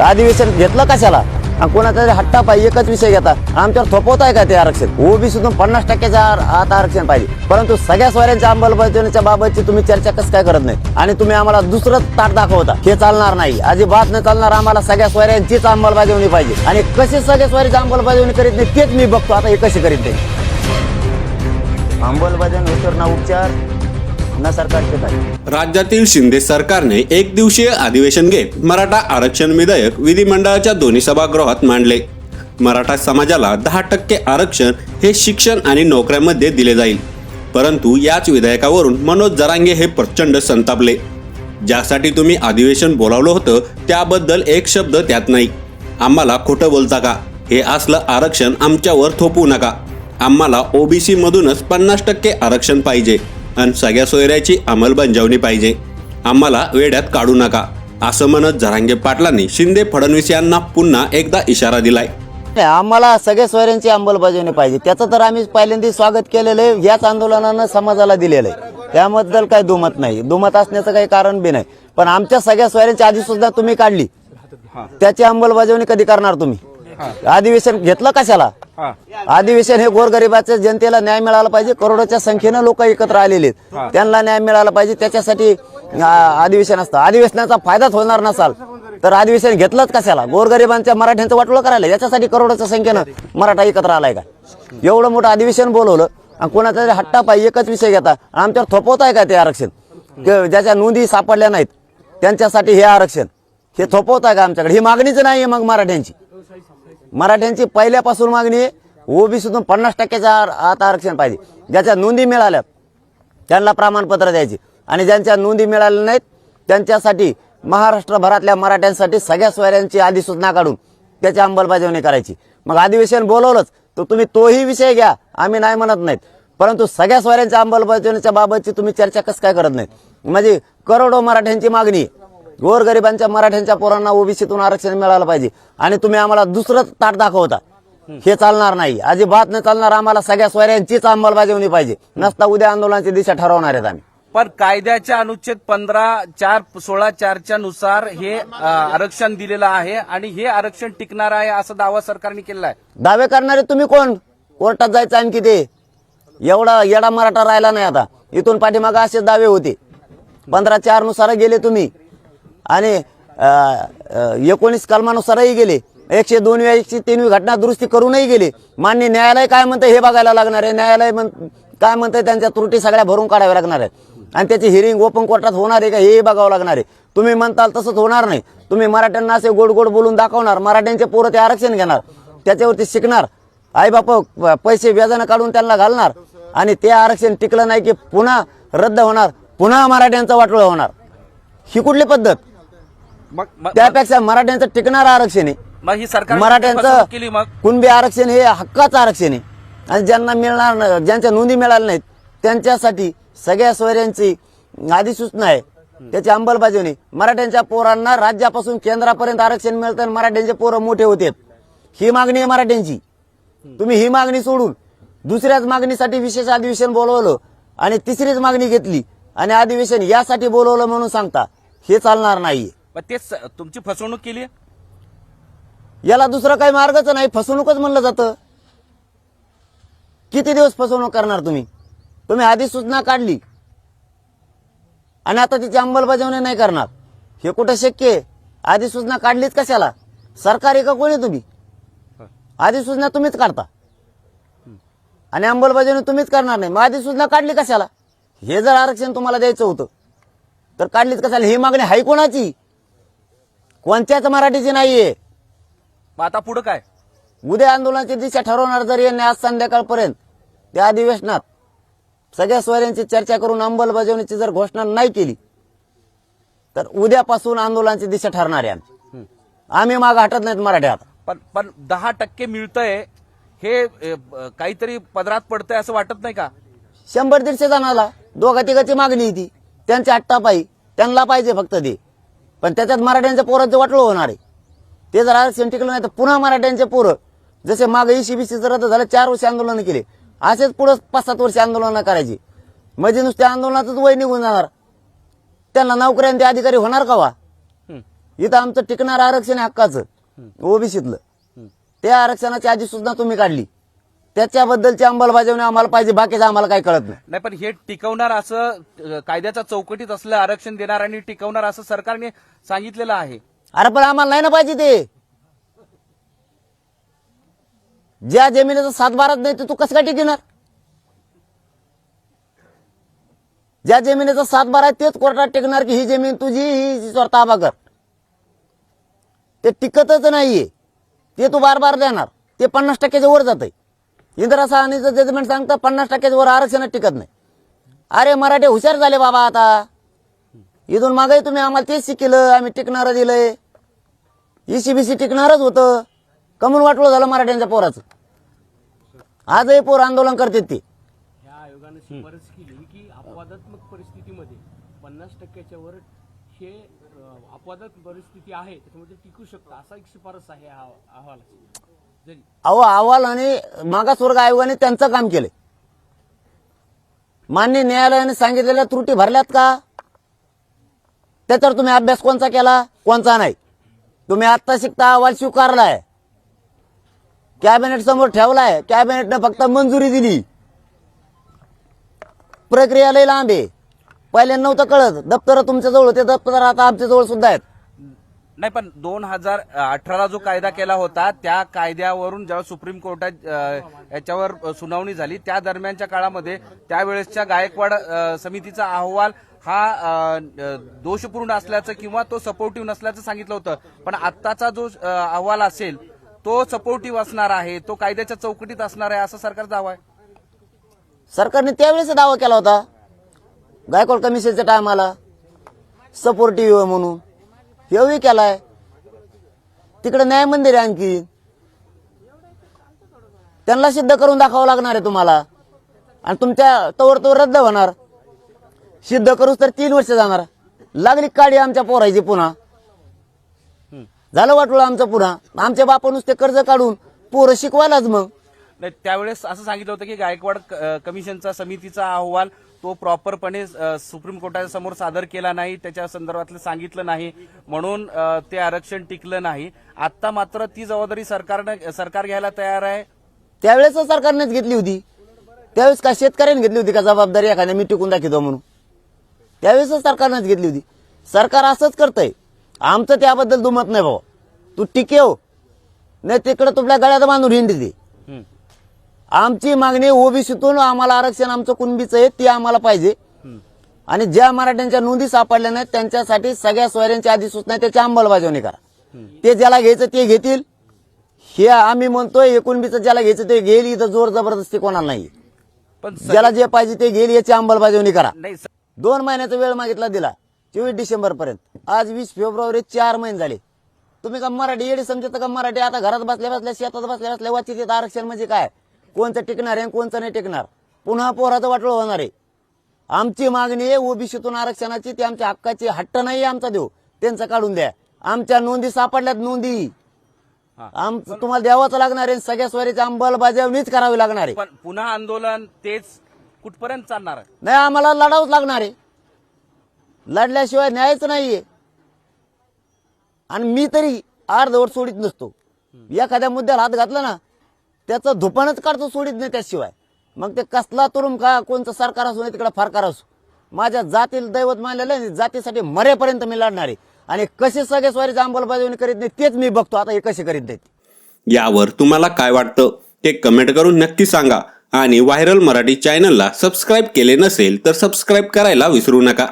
अधिवेशन घेतलं कशाला? कोणाचा तरी हट्टा पाहिजे एकच विषय घेता. आमच्यावर थोपवताय का ते आरक्षण? ओबीसीतून पन्नास टक्क्याच्या आता आरक्षण पाहिजे. परंतु सगळ्या स्वाऱ्यांच्या अंमलबजावणीच्या बाबतची तुम्ही चर्चा कसं काय करत नाही? आणि तुम्ही आम्हाला दुसरं ताट दाखवता. हे चालणार नाही. अजिबात नाही चालणार आम्हाला सगळ्या स्वाऱ्यांचीच अंमलबजावणी पाहिजे. आणि कशी सगळ्या स्वारीची अंमलबजावणी करीत नाही तेच मी बघतो. आता हे कशी करीत नाही? अंमलबजावणी उतरणा उपचार? ना सरकारचे काय राज्यातील शिंदे सरकारने एक दिवसीय अधिवेशन घेत मराठा आरक्षण विधेयक विधिमंडळाच्या दोन्ही सभागृहात मांडले. मराठा समाजाला दहा टक्के आरक्षण हे शिक्षण आणि नोकऱ्यांमध्ये दिले जाईल. परंतु याच विधेयकावरून मनोज जरांगे हे प्रचंड संतापले. ज्यासाठी तुम्ही अधिवेशन बोलावलं होतं त्याबद्दल एक शब्द त्यात नाही. आम्हाला खोटं बोलता का? हे असलं आरक्षण आमच्यावर थोपवू नका. आम्हाला ओबीसी मधूनच पन्नास टक्के आरक्षण पाहिजे. आणि सगळ्या सोयऱ्याची अंमलबजावणी पाहिजे. आम्हाला वेड्यात काढू नका असं म्हणत जरांगे पाटलांनी शिंदे फडणवीस यांना पुन्हा एकदा इशारा दिलाय. नाही, आम्हाला सगळ्या सोयऱ्यांची अंमलबजावणी पाहिजे. त्याचं तर आम्ही पहिल्यांदा स्वागत केलेलं आहे याच आंदोलनानं समाजाला दिलेलं आहे. त्याबद्दल काही दुमत नाही. दुमत असण्याचं काही कारण बी नाही. पण आमच्या सगळ्या सोयऱ्यांची आधी सुद्धा तुम्ही काढली. त्याची अंमलबजावणी कधी करणार तुम्ही? अधिवेशन घेतलं कशाला? अधिवेशन हे गोरगरिबाच्या जनतेला न्याय मिळाला पाहिजे. करोडोच्या संख्येनं लोक एकत्र आलेले आहेत. त्यांना न्याय मिळाला पाहिजे. त्याच्यासाठी अधिवेशन असतं अधिवेशनाचा फायदाच होणार नसाल. तर अधिवेशन घेतलंच कशाला? गोरगरिबांच्या मराठ्यांचं वाटोळं करायला. याच्यासाठी करोडोच्या संख्येनं मराठा एकत्र आलाय का? एवढं मोठं अधिवेशन बोलवलं आणि कोणाचा तरी हट्टा पाहिजे एकच विषय घेता. आमच्यावर थोपवताय का ते आरक्षण? ज्याच्या नोंदी सापडल्या नाहीत त्यांच्यासाठी हे आरक्षण. हे थोपवताय का आमच्याकडे? ही मागणीच नाही आहे मग मराठ्यांची. मराठ्यांची पहिल्यापासून मागणी ओबीसीतून पन्नास टक्क्याच्या आर- आरक्षण पाहिजे. ज्याच्या नोंदी मिळाल्या त्यांना प्रमाणपत्र द्यायची. आणि ज्यांच्या नोंदी मिळाल्या नाहीत त्यांच्यासाठी महाराष्ट्रभरातल्या मराठ्यांसाठी सगळ्या सोयऱ्यांची अधिसूचना काढून त्याची अंमलबजावणी करायची. मग अधिवेशन बोलवलंच तर तुम्ही तोही विषय घ्या आम्ही नाही म्हणत नाहीत. परंतु सगळ्या सोयऱ्यांच्या अंमलबजावणीच्या बाबतची तुम्ही चर्चा कसं काय करत नाहीत? म्हणजे करोडो मराठ्यांची मागणी. गोरगरिबांच्या मराठ्यांच्या पोरांना ओबीसीतून आरक्षण मिळालं पाहिजे. आणि तुम्ही आम्हाला दुसरं ताट दाखवता. हे चालणार नाही. अजिबात नाही चालणार आम्हाला सगळ्या सोयऱ्यांचीच अंमलबजावणी पाहिजे. नसता उद्या आंदोलनाची दिशा ठरवणार आहेत आम्ही. पण कायद्याच्या अनुच्छेद पंधरा चार सोळा चारच्या नुसार हे आरक्षण दिलेलं आहे आणि हे आरक्षण टिकणार आहे असा दावा सरकारने केलेला आहे. दावे करणारे तुम्ही कोण? कोर्टात जायचं आणखी ते. एवढा येडा मराठा राहिला नाही आता. इथून पाठीमागे असे दावे होते. पंधरा चारनुसार गेले तुम्ही. आणि एकोणीस कलमानुसारही गेले. एकशे दोनव्या एकशे तीनवी घटना दुरुस्ती करूनही गेले. मान्य न्यायालय काय म्हणतं हे बघायला लागणार आहे. न्यायालय म्हण काय म्हणतंय त्यांच्या त्रुटी सगळ्या भरून काढाव्या लागणार आहे आणि त्याची हिअरिंग ओपन कोर्टात होणार आहे का हे बघावं लागणार आहे. तुम्ही म्हणताल तसंच होणार नाही. तुम्ही मराठ्यांना असे गोड गोड बोलून दाखवणार. मराठ्यांचे पोरं ते आरक्षण घेणार. त्याच्यावरती शिकणार. आई बाप पैसे व्याजानं काढून त्यांना घालणार. आणि ते आरक्षण टिकलं नाही की पुन्हा रद्द होणार. पुन्हा मराठ्यांचा वाटोळा होणार. ही कुठली पद्धत? मग त्यापेक्षा मराठ्यांचं टिकणारं आरक्षण आहे. मग ही सरकार मराठ्यांचं केली मग? कुणबी आरक्षण हे हक्काचं आरक्षण आहे. आणि ज्यांना मिळणार न- ज्यांच्या नोंदी मिळाल्या नाहीत त्यांच्यासाठी सगळ्या सोयऱ्यांची अधिसूचना आहे. त्याची अंमलबजावणी मराठ्यांच्या पोरांना राज्यापासून केंद्रापर्यंत आरक्षण मिळतं आणि मराठ्यांचे पोरं मोठे होते. ही मागणी आहे मराठ्यांची. तुम्ही ही मागणी सोडून दुसऱ्याच मागणीसाठी विशेष अधिवेशन बोलवलं आणि तिसरीच मागणी घेतली आणि अधिवेशन यासाठी बोलवलं म्हणून सांगता हे चालणार नाहीये. मग तेच तुमची फसवणूक केली याला दुसरा काही मार्गच नाही फसवणूकच म्हणलं जातं. किती दिवस फसवणूक करणार तुम्ही? तुम्ही आधी सूचना काढली. आणि आता तिची अंमलबजावणी नाही करणार. हे कुठं शक्य आहे? आधी सूचना काढलीच कशाला? सरकारी का कोणी तुम्ही? आधी सूचना तुम्हीच काढता. आणि अंमलबजावणी तुम्हीच करणार नाही. मग आधी सूचना काढली कशाला? हे जर आरक्षण तुम्हाला द्यायचं होतं तर काढलीच कशाला? ही मागणी हाय कोणाची कोणत्याच मराठीची नाहीये. मग आता पुढे काय? उद्या आंदोलनाची दिशा ठरवणार जर यांनी आज संध्याकाळपर्यंत त्या अधिवेशनात सगळ्या सोयऱ्यांची चर्चा करून अंमलबजावणीची जर घोषणा नाही केली तर उद्यापासून आंदोलनाची दिशा ठरणार आहे आमची. आम्ही माग हटत नाहीत मराठी आता. पण पण दहा टक्के मिळतंय हे अ, ब- काहीतरी पदरात पडतंय असं वाटत नाही का? शंभर दीडशे जणाला दोघा तिघाची मागणी आहे ती. त्यांच्या हट्टापायी त्यांना पाहिजे फक्त ते. पण त्याच्यात मराठ्यांच्या पोरांचं वाटलं होणार आहे. ते जर आरक्षण टिकलं नाही तर पुन्हा मराठ्यांचे पोरं जसे मागे ईसीबीसीचं रद्द झालं चार वर्ष आंदोलन केले. असेच पुढं पाच सात वर्ष आंदोलन करायची. म्हणजे नुसत्या आंदोलनातच वय निघून जाणार. त्यांना नोकऱ्यांचे अधिकारी होणार का वा? इथं आमचं टिकणारं आरक्षण आहे हक्काचं ओबीसीतलं त्या आरक्षणाची अधिसूचना तुम्ही काढली. त्याच्याबद्दलची अंमलबजावणी आम्हाला पाहिजे बाकीचं आम्हाला काही कळत नाही. नाही पण हे टिकवणार असं अ, कायद्याच्या चौकटीत असलं आरक्षण देणार आणि टिकवणार असं सरकारने सांगितलेलं आहे. अरे पण आम्हाला नाही ना पाहिजे ते. ज्या जमिनीचा सातबाराच नाही ते तू कसं काय टिकणार? ज्या जमिनीचा सातबारा आहे तेच कोर्टात टिकणार की ही जमीन तुझी ही स्वतः ताबा कर. ते टिकतच नाहीये. ते तू बार बार देणार. ते पन्नास टक्क्याच्या वर जात इंदिरा सहानीचं जजमेंट सांगतं पन्नास टक्क्याच्या वर आरक्षणात टिकत नाही. अरे मराठे हुशार झाले बाबा आता. इथून मागे तुम्ही आम्हाला तेच शिकलं आम्ही टिकणारं दिलंय. ईसीबीसी टिकणारच होतं. कमून वाटलं झालं मराठ्यांच्या पोराचं. आजही पोर आंदोलन करते ते. ह्या आयोगानं शिफारस केली की अपवादात्मक परिस्थितीमध्ये पन्नास टक्क्याच्या वर हे अ, अपवादात्मक परिस्थिती आहे त्याच्यामध्ये टिकू शकतं असा एक शिफारस आहे ह्या अहवालाची. अहो अहवाल आणि मागासवर्ग आयोगाने त्यांचं काम केलंय. मान्य न्यायालयाने सांगितलेल्या त्रुटी भरल्यात का? त्याच्यावर तुम्ही अभ्यास कोणचा केला कोणचा नाही? तुम्ही आत्ता शिकता अहवाल स्वीकारलाय. कॅबिनेट समोर ठेवलाय. कॅबिनेटनं फक्त मंजुरी दिली. प्रक्रिया लई लांब आहे. पहिले नव्हतं कळत. दप्तर तुमच्या जवळ होते दप्तर आता आमच्याजवळ सुद्धा आहेत. नाही पण दोन हजार अठराला जो कायदा केला होता त्या कायद्यावरून जेव्हा सुप्रीम कोर्टात याच्यावर सुनावणी झाली त्या दरम्यानच्या काळामध्ये त्यावेळेसच्या गायकवाड समितीचा अहवाल हा दोषपूर्ण असल्याचं किंवा तो सपोर्टिव्ह नसल्याचं सांगितलं होतं. पण आत्ताचा जो अहवाल असेल तो सपोर्टिव्ह असणार आहे तो कायद्याच्या चौकटीत असणार आहे असा सरकारचा दावा आहे. सरकारने त्यावेळेस दावा केला होता. गायकवाड कमिशनच्या टायमाला सपोर्टिव्ह म्हणून. एवढी केलाय? तिकडे न्याय मंदिर आहे आणखी. त्यांना सिद्ध करून दाखवावं लागणार आहे तुम्हाला. आणि तुमच्या तवर तो रद्द होणार. सिद्ध करूच तर तीन वर्ष जाणार. लागली काडी आमच्या पोरायची पुन्हा. झालं वाटलं आमचं पुन्हा. आमच्या बापा नुसते कर्ज काढून पोरं शिकवायलाच मग. त्यावेळेस असं सांगितलं होतं की गायकवाड कमिशनचा समितीचा अहवाल तो प्रॉपरपणे सुप्रीम कोर्टाच्या समोर सादर केला नाही त्याच्या संदर्भातलं सांगितलं नाही म्हणून ते आरक्षण टिकलं नाही. आता मात्र ती जबाबदारी सरकारनं सरकार घ्यायला तयार आहे. त्यावेळेस सरकारनेच घेतली होती. त्यावेळेस का शेतकऱ्यांनी घेतली होती का जबाबदारी एखाद्या मी टिकून दाखवतो म्हणून? त्यावेळेस सरकारनेच घेतली होती. सरकार असंच करतंय. आमचं त्याबद्दल दुमत नाही भाऊ. तू टिकेव नाही तिकडे तुला गळ्यात बांधून हिंडी दे आमची मागणी ओबीसीतून आम्हाला आरक्षण आमचं कुणबीचं आहे ते आम्हाला पाहिजे. आणि ज्या मराठ्यांच्या नोंदी सापडल्या नाहीत त्यांच्यासाठी सगळ्या सोयऱ्यांची अधिसूचना त्याची अंमलबजावणी करा. ते ज्याला घ्यायचं ते घेतील. हे आम्ही म्हणतोय एकोणबीस ज्याला घ्यायचं ते घेईल इथं जोर जबरदस्ती कोणाला नाही पण ज्याला जे पाहिजे ते घेईल याची अंमलबजावणी करा. दोन महिन्याचा वेळ मागितला दिला चोवीस डिसेंबर पर्यंत आज वीस फेब्रुवारी चार महिने झाले. तुम्ही का मराठी येडी समजत का मराठी? आता घरात बसल्या बसल्या शेतात बसल्या बसल्या वाचित आरक्षण म्हणजे काय? कोणचं टिकणार आहे कोणचं नाही टिकणार. पुन्हा पोराचं वाटलं होणार आहे. आमची मागणी आहे ओबीसीतून आरक्षणाची ती आमच्या हक्काची हट्ट नाही आमचा देऊ त्यांचं काढून द्या. आमच्या नोंदी सापडल्यात नोंदी. आमचं तुम्हाला द्यावंच लागणार आहे सगळ्या स्वारीची अंमलबजावणीच करावी लागणार आहे. पण पुन्हा आंदोलन तेच कुठपर्यंत चालणार आहे? नाही आम्हाला लढावंच लागणार आहे. लढल्याशिवाय न्यायच नाहीये. आणि मी तरी अर्धवट सोडित नसतो. एखाद्या मुद्द्याला हात घातला ना त्याचं धुपानच काढतो सोडित नाही त्याशिवाय. मग ते कसला तुरुंग का कोणचं सरकार असू नाही तिकडे फारकार असू. माझ्या जातील दैवत मानलेलं आहे जातीसाठी मरेपर्यंत मी लढणार आहे. आणि कसे सगळे स्वारीची अंमलबजावणी करीत नाही तेच मी बघतो. आता हे कसे करीत नाहीत. यावर तुम्हाला काय वाटतं ते कमेंट करून नक्की सांगा. आणि व्हायरल मराठी चॅनलला सबस्क्राईब केले नसेल तर सबस्क्राईब करायला विसरू नका.